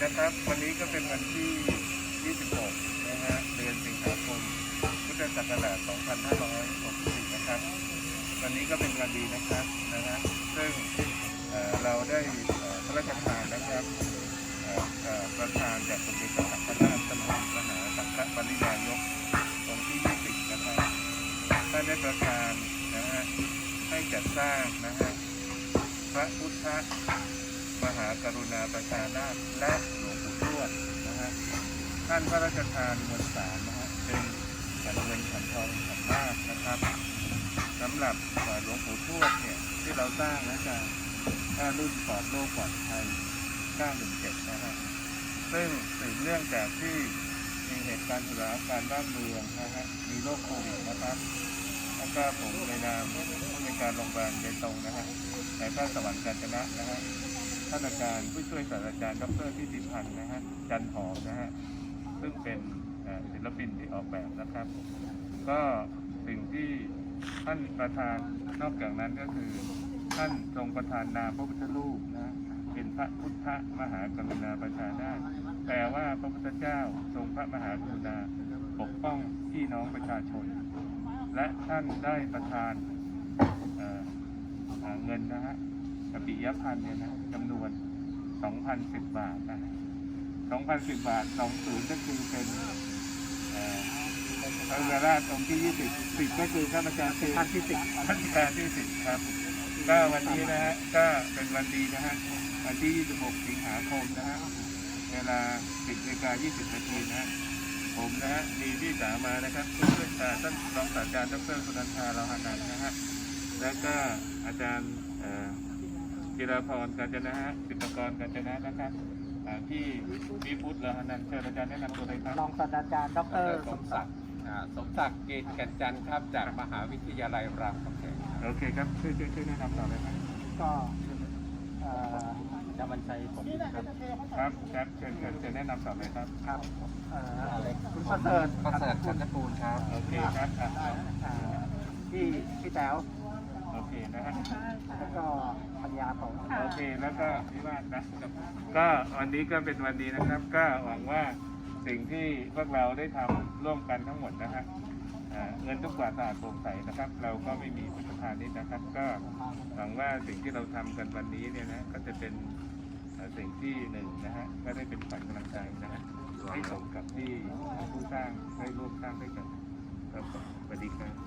นะครับ วันนี้ก็เป็นวันที่ 26 นะฮะ เดือนสิงหาคม พุทธศักราช 2564 นะครับ วันนี้ก็เป็นวันดีนะครับนะฮะ ซึ่งเเราได้พระราชทานนะครับประธานจากสมเด็จพระสังฆราชสมเด็จมหาสังฆปรินายกองค์ที่ 20 นะครับท่านได้ประทานนะฮะให้จัดสร้างนะฮะพระพุทธ มหากรุณาประชานาถและหลวงปู่ทวดนะฮะท่านพระราชทานมวลสารนะฮะเป็นขันเงินขันทองขันนาคนะครับสำหรับหลวงปู่ทวดเนี่ยที่เราสร้างนะจ๊ะถ้ารุ่นปลอดโลกปลอดภัย917นะฮะซึ่งสืบเนื่องจากที่มีเหตุการณ์สถานการณ์บ้านเมืองนะฮะมีโรคโควิดนะครับแล้วก็ผมในนามผู้ในการโรงพยาบาลเบตงนะฮะในพระสวรรค์กาญจนะนะฮะ ท่านอาจารย์ผู้ช่วยศาสตราจารย์ดรทิติพันธ์นะฮะจันหอมนะฮะซึ่งเป็นศิลปินที่ออกแบบนะครับ ก็สิ่งที่ท่านประธานนอกจากนั้นก็คือ ท่านทรงประธานนามพระพุทธรูปนะเป็นพระพุทธมหากรุณาประชานแปลว่าพระพุทธเจ้าทรงพระมหากรุณาปกป้องพี่น้องประชาชน และท่านได้ประทานเอ่อเอ่อเงินนะฮะ กปิยพันธ์เนี่ยนะจำนวน 2,010 บาทนะ2,010 บาท 20 ก็คือเป็นเอ่อพระเวราชองค์ที่ 20 10 ก็คือข้าพเจ้าคือท่านที่สิบรัชกาลที่ 10 ครับ ก็วันนี้นะฮะ ก็เป็นวันดีนะฮะ วันที่ 26 สิงหาคมนะฮะ เวลา 10นาฬิกา20 นาทีนะฮะผมนะฮะมีพี่สาวมานะครับผู้ช่วยศาสตราท่านรองศาสตราจารย์ดรสุนันทาเราหานันท์นะฮะ แล้วก็อาจารย์เอ่อ จิราพรกาญจนะฮะสิบกรกาญจนะนะครับอ่าที่วิพุทธเหรอฮะนันเชิญอาจารย์แนะนำตัวเลยครับรองศาสตราจารย์ดรสมศักดิ์อ่าสมศักดิ์เกตกันจันทร์ครับ จากมหาวิทยาลัยรามคำแหงครับโอเคครับช่วยช่วยช่วยแนะนำต่อเลยครับก็เอ่อจามันชัยผมครับครับครับเชิญเชิญเชิญแนะนำต่อเลยครับครับเอ่อคุณประเสริฐประเสริฐขันธกูลครับโอเคครับอะอ่าพี่พี่แต๋ว โอเคนะฮะแล้วก็ปัญญาผมโอเคแล้วก็พี่วาดนะก็วันนี้ก็เป็นวันดีนะครับ ก็หวังว่าสิ่งที่พวกเราได้ทำร่วมกันทั้งหมดนะฮะอ่าเงินทุกบาทสะอาดโปร่งใสนะครับ เราก็ไม่มีพุทธทานนี้นะครับ ก็หวังว่าสิ่งที่เราทำกันวันนี้เนี่ยนะก็จะเป็นเอ่อสิ่งที่หนึ่งนะฮะก็ได้เป็นขวัญกำลังใจนะฮะให้สมกับที่ผู้สร้างได้ร่วมสร้างด้วยกันครับสวัสดีครับ